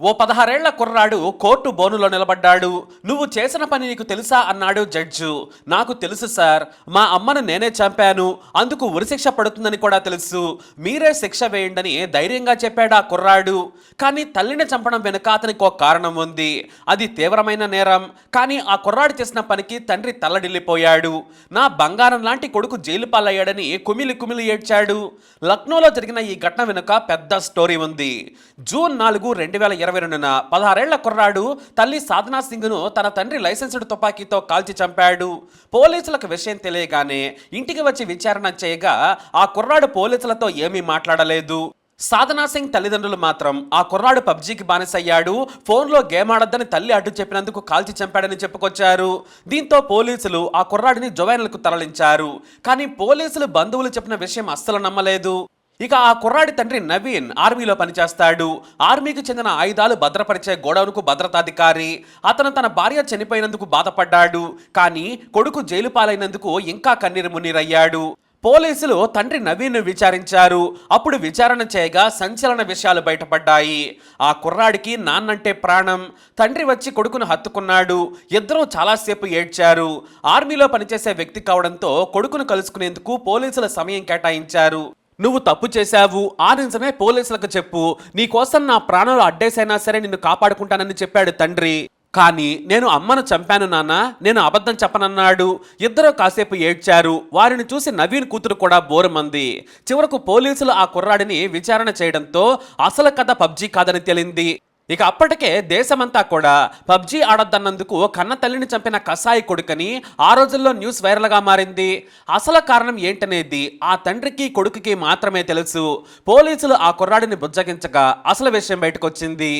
ఓ పదహారేళ్ళ కుర్రాడు కోర్టు బోనులో నిలబడ్డాడు. నువ్వు చేసిన పని నీకు తెలుసా? అన్నాడు జడ్జు. నాకు తెలుసు సార్. మా అమ్మను నేనే చంపాను. అందుకు ఉరిశిక్ష పడుతుందని కూడా తెలుసు. మీరే శిక్ష వేయండని ధైర్యంగా చెప్పాడు ఆ కుర్రాడు. కానీ తల్లిని చంపడం వెనుక అతనికి ఒక కారణం ఉంది. అది తీవ్రమైన నేరం. కానీ ఆ కుర్రాడు చేసిన పనికి తండ్రి తల్లడిల్లిపోయాడు. నా బంగారం లాంటి కొడుకు జైలు పాలయ్యాడని కుమిలి కుమిలి ఏడ్చాడు. లక్నోలో జరిగిన ఈ ఘటన వెనుక పెద్ద స్టోరీ ఉంది. జూన్ నాలుగు రెండు వేల ఇరవై రెండున పదహారేళ్ళ కుర్రాడు తల్లి సాధనా సింగ్ను తన తండ్రి లైసెన్స్డ్ తుపాకీతో కాల్చి చంపాడు. పోలీసులకు విషయం తెలియగానే ఇంటికి వచ్చి విచారణ చేయగా ఆ కుర్రాడు పోలీసులతో ఏమీ మాట్లాడలేదు. సాధనా సింగ్ తల్లిదండ్రులు మాత్రం ఆ కుర్రాడు పబ్జీకి బానిసయ్యాడు. ఫోన్లో గేమ్ ఆడొద్దని తల్లి అడ్డు చెప్పినందుకు కాల్చి చంపాడని చెప్పుకొచ్చారు. దీంతో పోలీసులు ఆ కుర్రాడిని జొవైనల్కు తరలించారు. కానీ పోలీసులు బంధువులు చెప్పిన విషయం అస్సలు నమ్మలేదు. ఇక ఆ కుర్రాడి తండ్రి నవీన్ ఆర్మీలో పనిచేస్తాడు. ఆర్మీకి చెందిన ఆయుధాలు భద్రపరిచే గోడౌన్కు భద్రతాధికారి. అతను తన భార్య చనిపోయినందుకు బాధపడ్డాడు. కానీ కొడుకు జైలు పాలైనందుకు ఇంకా కన్నీరు మున్నీరయ్యాడు. పోలీసులు తండ్రి నవీన్ విచారించారు. అప్పుడు విచారణ చేయగా సంచలన విషయాలు బయటపడ్డాయి. ఆ కుర్రాడికి నాన్నంటే ప్రాణం. తండ్రి వచ్చి కొడుకును హత్తుకున్నాడు. ఇద్దరూ చాలాసేపు ఏడ్చారు. ఆర్మీలో పనిచేసే వ్యక్తి కావడంతో కొడుకును కలుసుకునేందుకు పోలీసుల సమయం కేటాయించారు. నువ్వు తప్పు చేశావు ఆ నిజమే పోలీసులకు చెప్పు. నీకోసం నా ప్రాణాలు అడ్డేసైనా సరే నిన్ను కాపాడుకుంటానని చెప్పాడు తండ్రి. కానీ నేను అమ్మను చంపాను నాన్న నేను అబద్ధం చెప్పనన్నాడు. ఇద్దరు కాసేపు ఏడ్చారు. వారిని చూసి నవీన్ కూతురు కూడా బోరుమంది. చివరకు పోలీసులు ఆ కుర్రాడిని విచారణ చేయడంతో అసలు కథ పబ్జీ కాదని తేలింది. ఇక అప్పటికే దేశమంతా కూడా పబ్జీ ఆడొద్దన్నందుకు కన్న తల్లిని చంపిన కసాయి కొడుకని ఆ రోజుల్లో న్యూస్ వైరల్గా మారింది. అసలు కారణం ఏంటనేది ఆ తండ్రికి కొడుకుకి మాత్రమే తెలుసు. పోలీసులు ఆ కుర్రాడిని బుజ్జగించగా అసలు విషయం బయటకొచ్చింది.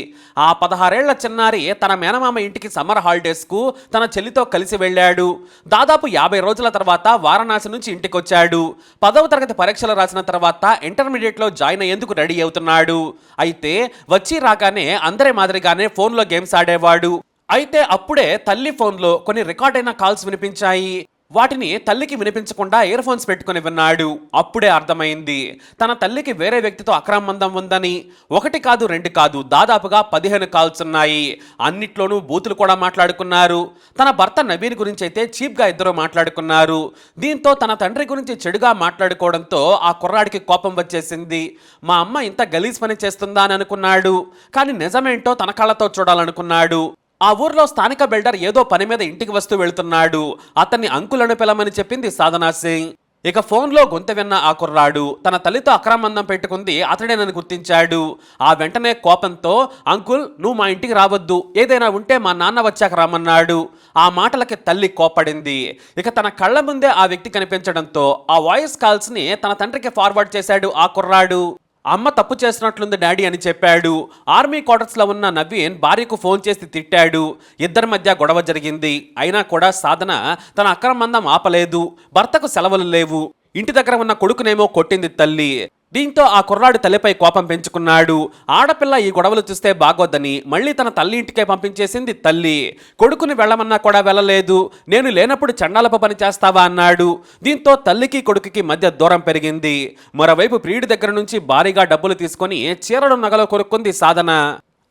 ఆ పదహారేళ్ళ చిన్నారి తన మేనమామ ఇంటికి సమ్మర్ హాలిడేస్కు తన చెల్లితో కలిసి వెళ్ళాడు. దాదాపు యాభై రోజుల తర్వాత వారణాసి నుంచి ఇంటికి వచ్చాడు పదవ తరగతి పరీక్షలు రాసిన తర్వాత ఇంటర్మీడియట్లో జాయిన్ అయ్యేందుకు రెడీ అవుతున్నాడు. అయితే వచ్చి రాగానే అందరి మాదిరిగానే ఫోన్లో గేమ్స్ ఆడేవాడు. అయితే అప్పుడే తల్లి ఫోన్లో కొన్ని రికార్డ్ అయిన కాల్స్ వినిపించాయి. వాటిని తల్లికి వినిపించకుండా ఇయర్ ఫోన్స్ పెట్టుకుని విన్నాడు. అప్పుడే అర్థమైంది. తన తల్లికి వేరే వ్యక్తితో అక్రమందం ఉందని. ఒకటి కాదు రెండు కాదు దాదాపుగా పదిహేను కాల్స్ ఉన్నాయి. అన్నిట్లోనూ బూతులు కూడా మాట్లాడుకున్నారు. తన భర్త నవీన్ గురించి అయితే చీప్గా ఇద్దరు మాట్లాడుకున్నారు. దీంతో తన తండ్రి గురించి చెడుగా మాట్లాడుకోవడంతో ఆ కుర్రాడికి కోపం వచ్చేసింది. మా అమ్మ ఇంత గలీజ్ పని చేస్తుందా అని అనుకున్నాడు. కానీ నిజమేంటో తన కళ్ళతో చూడాలనుకున్నాడు. ఆ ఊర్లో స్థానిక బిల్డర్ ఏదో పని మీద ఇంటికి వస్తూ వెళ్తున్నాడు. అతన్ని అంకులను పిలమని చెప్పింది సాధనా సింగ్. ఇక ఫోన్లో గొంతు విన్న ఆ కుర్రాడు తన తల్లితో అక్రమందం పెట్టుకుంది అతడేనని గుర్తించాడు. ఆ వెంటనే కోపంతో అంకుల్ నువ్వు మా ఇంటికి రావద్దు. ఏదైనా ఉంటే మా నాన్న వచ్చాక రమ్మన్నాడు. ఆ మాటలకి తల్లి కోప్పడింది. ఇక తన కళ్ళ ముందే ఆ వ్యక్తి కనిపించడంతో ఆ వాయిస్ కాల్స్ని తన తండ్రికి ఫార్వర్డ్ చేశాడు ఆ కుర్రాడు. అమ్మ తప్పు చేసినట్లుంది డాడీ అని చెప్పాడు. ఆర్మీ క్వార్టర్స్లో ఉన్న నవీన్ భార్యకు ఫోన్ చేసి తిట్టాడు. ఇద్దరి మధ్య గొడవ జరిగింది. అయినా కూడా సాధన తన అక్రమందం ఆపలేదు. భర్తకు సెలవులు లేవు. ఇంటి దగ్గర ఉన్న కొడుకునేమో కొట్టింది తల్లి. దీంతో ఆ కుర్రాడు తల్లిపై కోపం పెంచుకున్నాడు. ఆడపిల్ల ఈ గొడవలు చూస్తే బాగోద్దని మళ్ళీ తన తల్లి ఇంటికే పంపించేసింది తల్లి. కొడుకుని వెళ్ళమన్నా కూడా వెళ్ళలేదు. నేను లేనప్పుడు చండాలప పని చేస్తావా అన్నాడు. దీంతో తల్లికి కొడుకుకి మధ్య దూరం పెరిగింది. మరోవైపు ప్రియుడి దగ్గర నుంచి భారీగా డబ్బులు తీసుకొని చీరలు నగలు కొనుక్కుంది సాధన.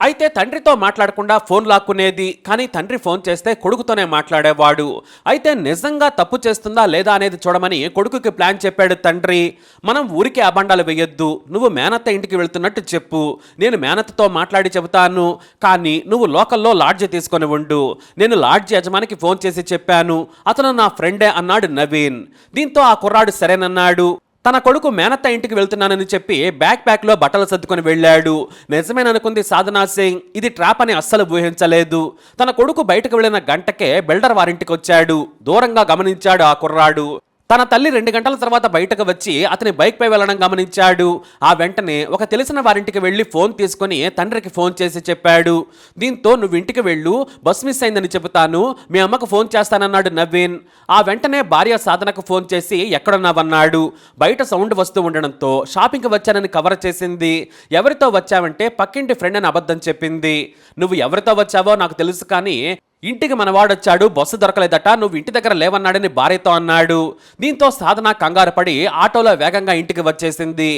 అయితే తండ్రితో మాట్లాడకుండా ఫోన్ లాక్కునేది కానీ తండ్రి ఫోన్ చేస్తే కొడుకుతోనే మాట్లాడేవాడు. అయితే నిజంగా తప్పు చేస్తుందా లేదా అనేది చూడమని కొడుకుకి ప్లాన్ చెప్పాడు తండ్రి. మనం ఊరికి అబండాలు వేయొద్దు నువ్వు మేనత్త ఇంటికి వెళ్తున్నట్టు చెప్పు నేను మేనత్తతో మాట్లాడి చెబుతాను కానీ నువ్వు లోకల్లో లాడ్జ్ తీసుకొని ఉండు. నేను లాడ్జ్ యజమానికి ఫోన్ చేసి చెప్పాను అతను నా ఫ్రెండే అన్నాడు నవీన్. దీంతో ఆ కుర్రాడు సరేనన్నాడు. తన కొడుకు మేనత్త ఇంటికి వెళ్తున్నానని చెప్పి బ్యాక్ ప్యాక్లో బట్టలు సర్దుకొని వెళ్ళాడు. నిజమేననుకుంది సాధనా సింగ్. ఇది ట్రాప్ అని అస్సలు ఊహించలేదు. తన కొడుకు బయటకు వెళ్ళిన గంటకే బిల్డర్ వారింటికి వచ్చాడు. దూరంగా గమనించాడు ఆ కుర్రాడు. తన తల్లి రెండు గంటల తర్వాత బయటకు వచ్చి అతని బైక్పై వెళ్ళడం గమనించాడు. ఆ వెంటనే ఒక తెలిసిన వారింటికి వెళ్ళి ఫోన్ తీసుకుని తండ్రికి ఫోన్ చేసి చెప్పాడు. దీంతో నువ్వు ఇంటికి వెళ్ళు బస్ మిస్ అయిందని చెబుతాను. మీ అమ్మకు ఫోన్ చేస్తానన్నాడు నవీన్ ఆ వెంటనే భార్య సాధనకు ఫోన్ చేసి ఎక్కడున్నావన్నాడు. బయట సౌండ్ వస్తూ ఉండడంతో షాపింగ్కి వచ్చానని కవర్ చేసింది. ఎవరితో వచ్చావంటే పక్కింటి ఫ్రెండ్ అని అబద్ధం చెప్పింది. నువ్వు ఎవరితో వచ్చావో నాకు తెలుసు కానీ ఇంటికి మనవాడొచ్చాడు బస్సు దొరకలేదట నువ్వు ఇంటి దగ్గర లేవన్నాడని భార్యతో అన్నాడు. దీంతో సాధన కంగారు పడి ఆటోలో వేగంగా ఇంటికి వచ్చేసింది.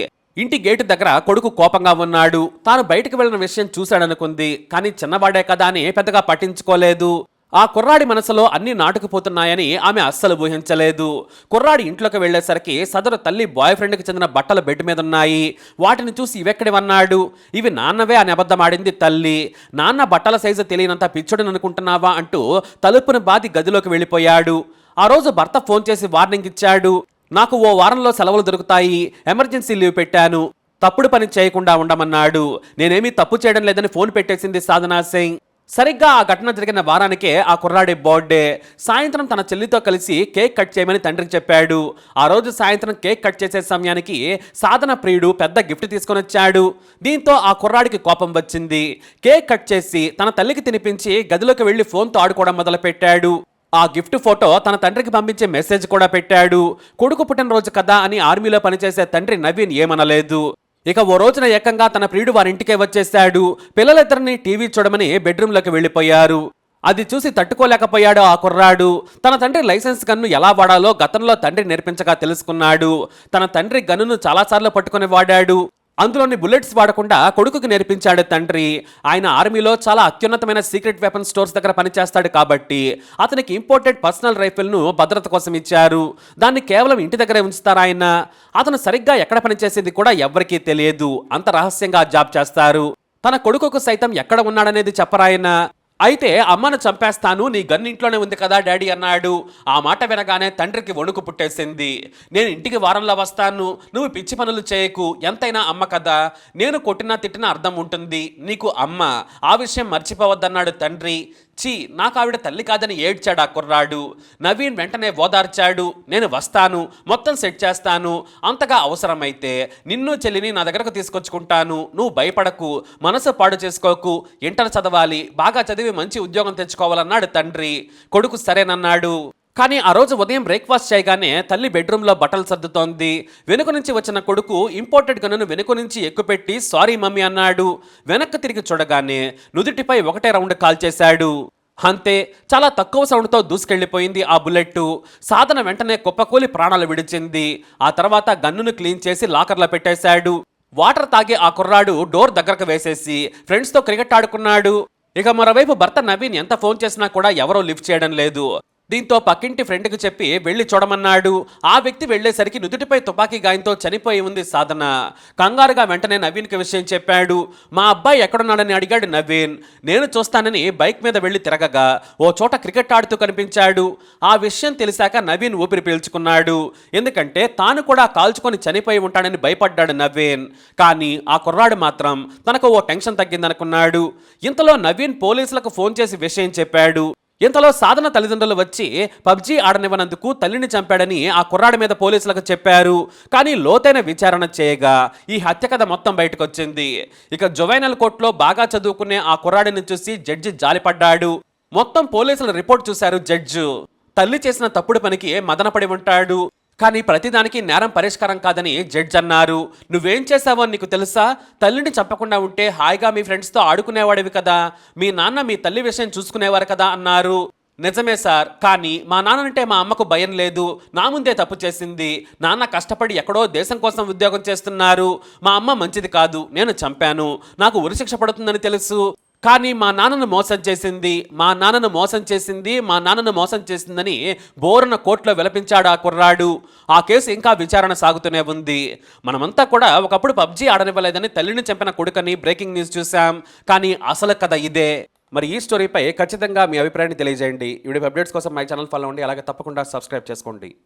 ఇంటి గేటు దగ్గర కొడుకు కోపంగా ఉన్నాడు. తాను బయటకు వెళ్ళిన విషయం చూశాడనుకుంది. కానీ చిన్నవాడే కదా అని పెద్దగా పట్టించుకోలేదు. ఆ కుర్రాడి మనసులో అన్ని నాటుకుపోతున్నాయని ఆమె అస్సలు ఊహించలేదు. కుర్రాడి ఇంట్లోకి వెళ్ళేసరికి సదరు తల్లి బాయ్ ఫ్రెండ్కి చెందిన బట్టలు బెడ్ మీద ఉన్నాయి. వాటిని చూసి ఇవెక్కడివన్నాడు ఇవి నాన్నవే అని అబద్ధమాడింది తల్లి. నాన్న బట్టల సైజు తెలియనంత పిచ్చుడని అనుకుంటున్నావా అంటూ తలుపును బాది గదిలోకి వెళ్ళిపోయాడు. ఆ రోజు భర్త ఫోన్ చేసి వార్నింగ్ ఇచ్చాడు. నాకు ఓ వారంలో సెలవులు దొరుకుతాయి. ఎమర్జెన్సీ లీవ్ పెట్టాను. తప్పుడు పని చేయకుండా ఉండమన్నాడు. నేనేమీ తప్పు చేయడం లేదని ఫోన్ పెట్టేసింది సాధనా సింగ్. సరిగ్గా ఆ ఘటన జరిగిన వారానికే ఆ కుర్రాడి బర్త్డే. సాయంత్రం తన చెల్లితో కలిసి కేక్ కట్ చేయమని తండ్రికి చెప్పాడు. ఆ రోజు సాయంత్రం కేక్ కట్ చేసే సమయానికి సాధన ప్రియుడు పెద్ద గిఫ్ట్ తీసుకొని వచ్చాడు. దీంతో ఆ కుర్రాడికి కోపం వచ్చింది. కేక్ కట్ చేసి తన తల్లికి తినిపించి గదిలోకి వెళ్ళి ఫోన్తో ఆడుకోవడం మొదలుపెట్టాడు. ఆ గిఫ్ట్ ఫోటో తన తండ్రికి పంపించే మెసేజ్ కూడా పెట్టాడు. కొడుకు పుట్టినరోజు కదా అని ఆర్మీలో పనిచేసే తండ్రి నవీన్ ఏమనలేదు. ఇక ఓ రోజున ఏకంగా తన ప్రియుడు వారింటికే వచ్చేశాడు. పిల్లలిద్దరిని టీవీ చూడమని బెడ్రూమ్లోకి వెళ్ళిపోయారు. అది చూసి తట్టుకోలేకపోయాడు ఆ కుర్రాడు. తన తండ్రి లైసెన్స్ గన్ను ఎలా వాడాలో గతంలో తండ్రి నేర్పించగా తెలుసుకున్నాడు. తన తండ్రి గన్నును చాలాసార్లు పట్టుకుని వాడాడు. అందులోని బుల్లెట్స్ వాడకుండా కొడుకుకి నేర్పించాడు తండ్రి. ఆయన ఆర్మీలో చాలా అత్యున్నతమైన సీక్రెట్ వెపన్ స్టోర్స్ దగ్గర పనిచేస్తాడు కాబట్టి అతనికి ఇంపోర్టెడ్ పర్సనల్ రైఫిల్ను భద్రత కోసం ఇచ్చారు. దాన్ని కేవలం ఇంటి దగ్గరే ఉంచుతారు ఆయన? అతను సరిగ్గా ఎక్కడ పనిచేసేది కూడా ఎవ్వరికీ తెలియదు. అంత రహస్యంగా జాబ్ చేస్తారు. తన కొడుకుకు సైతం ఎక్కడ ఉన్నాడనేది చెప్పరాయన అయితే అమ్మను చంపేస్తాను నీ గన్ ఇంట్లోనే ఉంది కదా డాడీ అన్నాడు. ఆ మాట వినగానే తండ్రికి వణుకు పుట్టేసింది. నేను ఇంటికి వారంలో వస్తాను నువ్వు పిచ్చి పనులు చేయకు ఎంతైనా అమ్మ కదా. నేను కొట్టినా తిట్టినా అర్థం ఉంటుంది నీకు అమ్మ. ఆ విషయం మర్చిపోవద్దన్నాడు తండ్రి. ఛీ నాకు ఆవిడ తల్లి కాదని ఏడ్చాడు ఆ కుర్రాడు. నవీన్ వెంటనే ఓదార్చాడు నేను వస్తాను మొత్తం సెట్ చేస్తాను అంతగా అవసరమైతే నిన్ను చెల్లిని నా దగ్గరకు తీసుకొచ్చుకుంటాను. నువ్వు భయపడకు మనసు పాడు చేసుకోకు ఇంటర్ చదవాలి బాగా చదివి మంచి ఉద్యోగం తెచ్చుకోవాలన్నాడు తండ్రి కొడుకు సరేనన్నాడు. కానీ ఆ రోజు ఉదయం బ్రేక్ఫాస్ట్ చేయగానే తల్లి బెడ్రూమ్లో బట్టలు సర్దుతోంది. వెనుక నుంచి వచ్చిన కొడుకు ఇంపోర్టెడ్ గన్నును వెనుక నుంచి ఎక్కుపెట్టి సారీ మమ్మీ అన్నాడు. వెనక్కి తిరిగి చూడగానే నుదుటిపై ఒకటే రౌండ్ కాల్ చేశాడు. అంతే చాలా తక్కువ సౌండ్తో దూసుకెళ్ళిపోయింది ఆ బుల్లెట్ సాధన వెంటనే కుప్పకూలి ప్రాణాలు విడిచింది. ఆ తర్వాత గన్నును క్లీన్ చేసి లాకర్లో పెట్టేశాడు. వాటర్ తాగి ఆ కుర్రాడు డోర్ దగ్గరకు వేసేసి ఫ్రెండ్స్తో క్రికెట్ ఆడుకున్నాడు. ఇక మరోవైపు భర్త నవీన్ ఎంత ఫోన్ చేసినా కూడా ఎవరో లిఫ్ట్ చేయడం లేదు. దీంతో పక్కింటి ఫ్రెండ్కి చెప్పి వెళ్ళి చూడమన్నాడు. ఆ వ్యక్తి వెళ్ళేసరికి నుదుటిపై తుపాకీ గాయంతో చనిపోయి ఉంది సాధన. కంగారుగా వెంటనే నవీన్కి విషయం చెప్పాడు. మా అబ్బాయి ఎక్కడున్నాడని అడిగాడు నవీన్. నేను చూస్తానని బైక్ మీద వెళ్ళి తిరగగా ఓ చోట క్రికెట్ ఆడుతూ కనిపించాడు. ఆ విషయం తెలిసాక నవీన్ ఊపిరి పీల్చుకున్నాడు. ఎందుకంటే తాను కూడా కాల్చుకొని చనిపోయి ఉంటాడని భయపడ్డాడు నవీన్. కానీ ఆ కుర్రాడు మాత్రం తనకు ఓ టెన్షన్ తగ్గిందనుకున్నాడు. ఇంతలో నవీన్ పోలీసులకు ఫోన్ చేసి విషయం చెప్పాడు. ఇంతలో సాధన తల్లిదండ్రులు వచ్చి పబ్జీ ఆడనివ్వనందుకు తల్లిని చంపాడని ఆ కుర్రాడి మీద పోలీసులకు చెప్పారు. కానీ లోతైన విచారణ చేయగా ఈ హత్య కథ మొత్తం బయటకు వచ్చింది ఇక జువైనల్ కోర్టులో బాగా చదువుకునే ఆ కుర్రాడిని చూసి జడ్జి జాలిపడ్డాడు. మొత్తం పోలీసుల రిపోర్ట్ చూశారు జడ్జు. తల్లి చేసిన తప్పుడు పనికి మదనపడి ఉంటాడు. కానీ ప్రతిదానికి నేరం పరిష్కారం కాదని జడ్జ్ అన్నారు. నువ్వేం చేశావో నీకు తెలుసా? తల్లిని చంపకుండా ఉంటే హాయిగా మీ ఫ్రెండ్స్తో ఆడుకునేవాడివి కదా. మీ నాన్న మీ తల్లి విషయం చూసుకునేవారు కదా అన్నారు. నిజమే సార్ కానీ మా నాన్నంటే మా అమ్మకు భయం లేదు. నా ముందే తప్పు చేసింది. నాన్న కష్టపడి ఎక్కడో దేశం కోసం ఉద్యోగం చేస్తున్నారు. మా అమ్మ మంచిది కాదు నేను చంపాను. నాకు ఉరిశిక్ష పడుతుందని తెలుసు. కానీ మా నాన్నను మోసం చేసింది మా నాన్నను మోసం చేసింది మా నాన్నను మోసం చేసిందని బోరున కోర్టులో విలపించాడు ఆ కుర్రాడు. ఆ కేసు ఇంకా విచారణ సాగుతూనే ఉంది. మనమంతా కూడా ఒకప్పుడు పబ్జీ ఆడనివ్వలేదని తల్లిని చంపిన కొడుకని బ్రేకింగ్ న్యూస్ చూసాం కానీ అసలు కథ ఇదే. మరి ఈ స్టోరీపై ఖచ్చితంగా మీ అభిప్రాయాన్ని తెలియజేయండి. వీడియో అప్డేట్స్ కోసం మై ఛానల్ ఫాలో అవ్వండి. అలాగే తప్పకుండా సబ్స్క్రైబ్ చేసుకోండి.